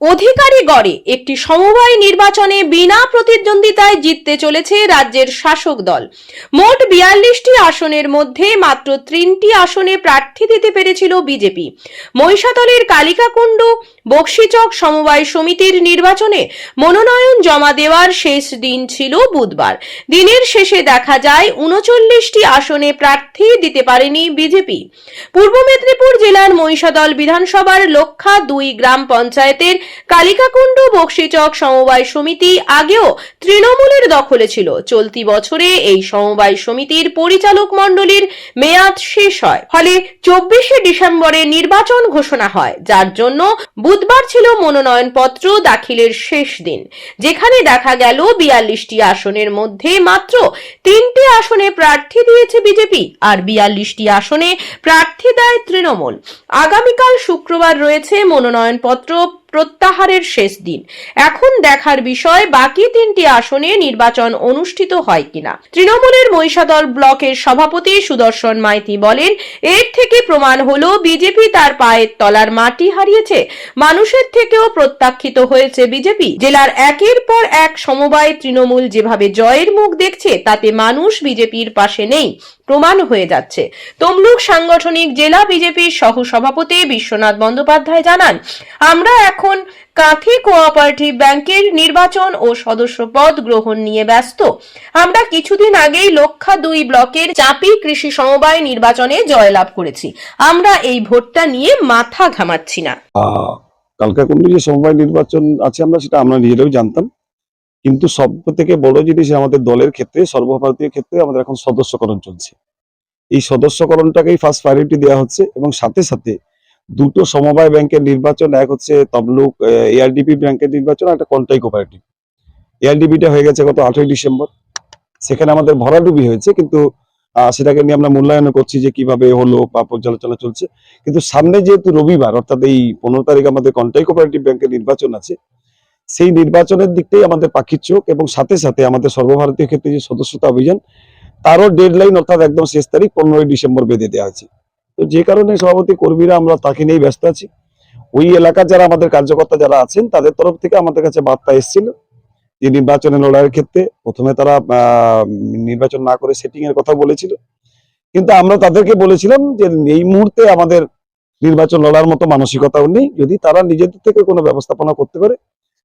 অধিকারী গড়ে একটি সমবায় নির্বাচনে বিনা প্রতিদ্বন্দ্বিতায় জিততে চলেছে রাজ্যের শাসক দল। মোট বিয়াল্লিশটি আসনের মধ্যে মাত্র তিনটি আসনে প্রার্থী দিতে পেরেছিল বিজেপি। মহিষাদলের কালিকাকুণ্ড, বক্সিচক সমবায় সমিতির নির্বাচনে মনোনয়ন জমা দেওয়ার শেষ দিন ছিল বুধবার। দিনের শেষে দেখা যায় উনচল্লিশটি আসনে প্রার্থী দিতে পারেনি বিজেপি। পূর্ব মেদিনীপুর জেলার মহিষাদল বিধানসভার লক্ষা দুই গ্রাম পঞ্চায়েতের কালিকাকুণ্ড বক্সিচক সমবায় সমিতি আগেও তৃণমূলের দখলে ছিল। চলতি বছরে এই সমবায় সমিতির পরিচালক মণ্ডলীর মেয়াদ শেষ হয়। ফলে চব্বিশে ডিসেম্বরে নির্বাচন ঘোষণা হয়। যার জন্য বুধবার ছিল মনোনয়নপত্র দাখিলের শেষ দিন। যেখানে দেখা গেল বিয়াল্লিশটি আসনের মধ্যে মাত্র তিনটি আসনে প্রার্থী দিয়েছে বিজেপি আর বিয়াল্লিশটি আসনে প্রার্থী দেয় তৃণমূল। আগামীকাল শুক্রবার রয়েছে মনোনয়নপত্র প্রত্যাহারের শেষ দিন। এখন দেখার বিষয়, বাকি তিনটি আসনে নির্বাচন অনুষ্ঠিত হয় কিনা। তৃণমূলের মহিষাদল ব্লকের সভাপতি সুদর্শন মাইতি বলেন, এর থেকে প্রমাণ হলো, বিজেপি তার পায়ের তলার মাটি হারিয়েছে। মানুষের থেকেও প্রত্যাখ্যিত হয়েছে বিজেপি। জেলার একের পর এক সমবায় তৃণমূল যেভাবে জয়ের মুখ দেখছে, তাতে মানুষ বিজেপির পাশে নেই। প্রমাণ হয়ে যাচ্ছে। তমলুক সাংগঠনিক জেলা বিজেপির সহ সভাপতি বিশ্বনাথ বন্দ্যোপাধ্যায় জানান, আমরা এখন কাঁথি কোঅপারেটিভ ব্যাংকের নির্বাচন ও সদস্য পদ গ্রহণ নিয়ে ব্যস্ত। আমরা কিছুদিন আগেই লক্ষা দুই ব্লকের চাপি কৃষি সমবায় নির্বাচনে জয়লাভ করেছি। আমরা এই ভোটটা নিয়ে মাথা ঘামাচ্ছি না। আহ, কালকাকুণ্ডে যে সমবায় নির্বাচন আছে আমরা সেটা আমরা নিজেরাও জানতাম। কিন্তু সব থেকে বড় জিনিস আমাদের দলের ক্ষেত্রে সর্বভারতীয় ক্ষেত্রে আমাদের এখন সদস্যকরণ চলছে। এই সদস্যকরণটাকেই ফার্স্ট প্রায়োরিটি দেওয়া হচ্ছে এবং সাথে সাথে দুটো সমবায় ব্যাংকের নির্বাচন, এক হচ্ছে তমলুক এআরডিপি ব্যাংকের নির্বাচন একটা কন্টাই কোপারেটিভ। এআরডিপিটা হয়ে গেছে গত আটই ডিসেম্বর। সেখানে আমাদের ভরাডুবি হয়েছে, কিন্তু সেটাকে নিয়ে আমরা মূল্যায়ন করছি যে কীভাবে হলো বা পর্যালোচনা চলছে। কিন্তু সামনে যেহেতু রবিবার, অর্থাৎ এই পনেরো তারিখ আমাদের কন্টাই কোপারেটিভ ব্যাংকের নির্বাচন আছে, সেই নির্বাচনের দিকটাই আমাদের পাখির চোখ এবং সাথে সাথে আমাদের সর্বভারতীয় ক্ষেত্রে যে সদস্যতা অভিযান, তারও ডেডলাইন অর্থাৎ একদম শেষ তারিখ পনেরোই ডিসেম্বর বেঁধে দেওয়া আছে তো যে কারণে সভাপতি কর্মীরা আমরা তাকে নিয়েই ব্যস্ত আছি। ওই এলাকার যারা আমাদের কার্যকর্তা যারা আছেন, তাদের তরফ থেকে আমাদের কাছে বার্তা এসেছিল যে নির্বাচনে লড়াইয়ের ক্ষেত্রে প্রথমে তারা নির্বাচন না করে সেটিং এর কথা বলেছিল। কিন্তু আমরা তাদেরকে বলেছিলাম যে এই মুহূর্তে আমাদের নির্বাচন লড়ার মতো মানসিকতাও নেই। যদি তারা নিজেদের থেকে কোনো ব্যবস্থাপনা করতে পারে,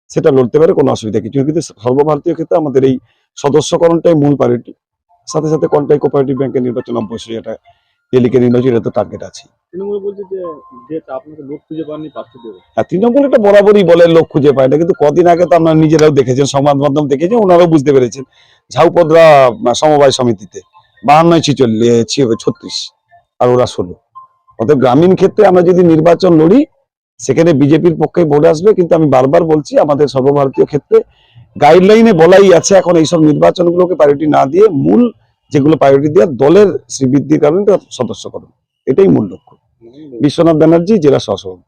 সেটা লড়তে পারে, কোনো অসুবিধা কিছু কিন্তু সর্বভারতীয় ক্ষেত্রে আমাদের এই সদস্যকরণটাই মূল প্রায়োরিটি সাথে সাথে কন্টাই কোপারেটিভ ব্যাংকের নির্বাচন অবশ্যই এটা ডেলিকে নির্বাচন এটা তো টার্গেট আছে তৃণমূল বলছে যে যে আপনাকে লোক খুঁজে পাননি প্রার্থী দেবে। আর তৃণমূল এটা বরাবরই বলে লোক খুঁজে পায় না কিন্তু কদিন আগে তো আপনারা নিজেরাও দেখেছেন সংবাদ মাধ্যম দেখেছেন ওনারাও বুঝতে পেরেছেন। ঝাউপদরা সমবায় সমিতিতে ছিচল্লিশ ছত্রিশ আর ওরা ষোলো। গ্রামীণ ক্ষেত্রে আমরা যদি নির্বাচন লড়ি সেখানে বিজেপির পক্ষে ভোট আসবে কিন্তু আমি বারবার বলছি আমাদের সর্বভারতীয় ক্ষেত্রে গাইডলাইনে বলাই আছে এখন এইসব নির্বাচনগুলোকে প্রায়োরিটি না দিয়ে মূল যেগুলো প্রায়োরিটি দেওয়া দলের শ্রীবৃদ্ধির কারণে তার সদস্য করুন। এটাই মূল লক্ষ্য। বিশ্বনাথ ব্যানার্জি জেলা সহসভাপতি।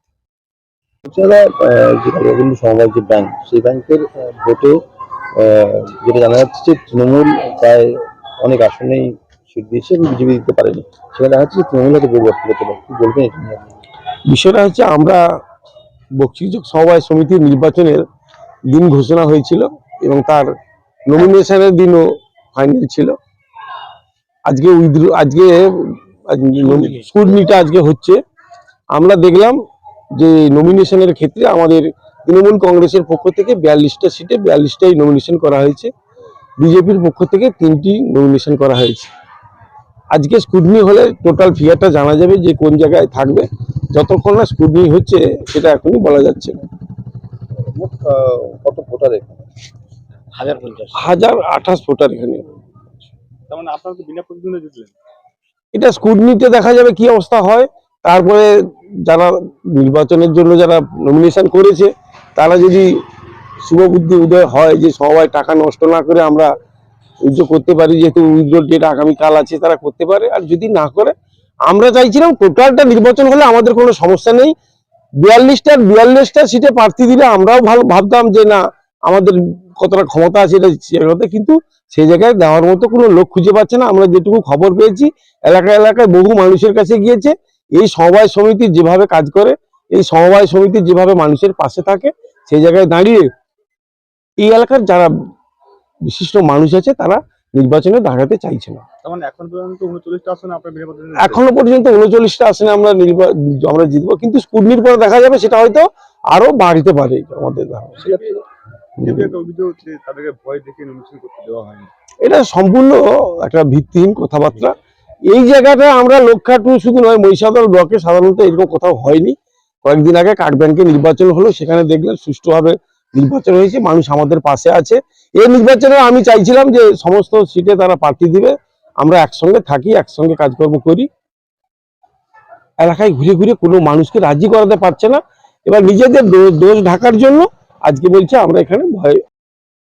এছাড়া যে সমবায় যে ব্যাংক সেই ব্যাংকের ভোটে যেটা জানা যাচ্ছে যে তৃণমূল প্রায় অনেক আসনেই সিট দিয়েছে এবং বিজেপি দিতে পারেনি। সেখানে দেখা যাচ্ছে যে তৃণমূল হয়তো পরিবর্তন করতে পারে। কি বলবেন বিষয়টা হচ্ছে আমরা বক্সিযোগ সমবায় সমিতির নির্বাচনের দিন ঘোষণা হয়েছিল এবং তার নমিনেশনের দিনও ফাইনাল ছিল। আজকে উইথড্র আজকে স্কুটনিটা আজকে হচ্ছে। আমরা দেখলাম যে নমিনেশনের ক্ষেত্রে আমাদের তৃণমূল কংগ্রেসের পক্ষ থেকে বিয়াল্লিশটা সিটে বিয়াল্লিশটাই নমিনেশন করা হয়েছে। বিজেপির পক্ষ থেকে তিনটি নমিনেশন করা হয়েছে। আজকে স্কুটনি হলে টোটাল ফিগারটা জানা যাবে যে কোন জায়গায় থাকবে। যতক্ষণ না স্কুটনি হচ্ছে সেটা এখনই বলা যাচ্ছে না। কত ভোটার এখানে? হাজার আঠাশ ভোটার এখানে। মানে আপনারা তো বিনা জিতলেন। এটা স্কুটনিতে দেখা যাবে কি অবস্থা হয়। তারপরে যারা নির্বাচনের জন্য যারা নমিনেশন করেছে, তারা যদি শুভবুদ্ধি উদয় হয় যে সবাই টাকা নষ্ট না করে আমরা উইথড্র করতে পারি, যেহেতু উইথড্র ডেট আগামীকাল আছে, তারা করতে পারে। আর যদি না করে, আমরা চাইছিলাম টোটালটা নির্বাচন হলে আমাদের কোনো সমস্যা নেই। বিয়াল্লিশটার বিয়াল্লিশটা সিটে প্রার্থী দিলে আমরাও ভালো ভাবতাম যে না, আমাদের কতটা ক্ষমতা আছে এটা কিন্তু সেই জায়গায় দেওয়ার মতো কোনো লোক খুঁজে পাচ্ছে না। আমরা যেটুকু খবর পেয়েছি এলাকা এলাকায় বহু মানুষের কাছে গিয়েছে। এই সমবায় সমিতি যেভাবে কাজ করে এই সমবায় সমিতি যেভাবে মানুষের পাশে থাকে সেই জায়গায় দাঁড়িয়ে এই এলাকার যারা বিশিষ্ট মানুষ আছে তারা নির্বাচনে দাঁড়াতে চাইছে না। মানে এখন পর্যন্ত উনচল্লিশটা আসনে আপনার এখনও পর্যন্ত উনচল্লিশটা আসনে আমরা আমরা জিতবো কিন্তু স্কুটনির পরে দেখা যাবে সেটা হয়তো আরও বাড়তে পারে আমাদের ধারণা। এটা সম্পূর্ণ একটা ভিত্তিহীন কথাবার্তা। এই জায়গাটা আমরা লক্ষ্যাটু শুধু নয় মহিষাদল ব্লকে সাধারণত এরকম কোথাও হয়নি। কয়েকদিন আগে কার্ড ব্যাংকে নির্বাচন হলো সেখানে দেখলেন সুষ্ঠুভাবে নির্বাচন হয়েছে মানুষ আমাদের পাশে আছে। এই নির্বাচনে আমি চাইছিলাম যে সমস্ত সিটে তারা প্রার্থী দিবে আমরা একসঙ্গে থাকি একসঙ্গে কাজকর্ম করি। এলাকায় ঘুরে ঘুরে কোনো মানুষকে রাজি করাতে পারছে না। এবার নিজেদের দোষ ঢাকার জন্য আজকে বলছে আমরা এখানে ভয়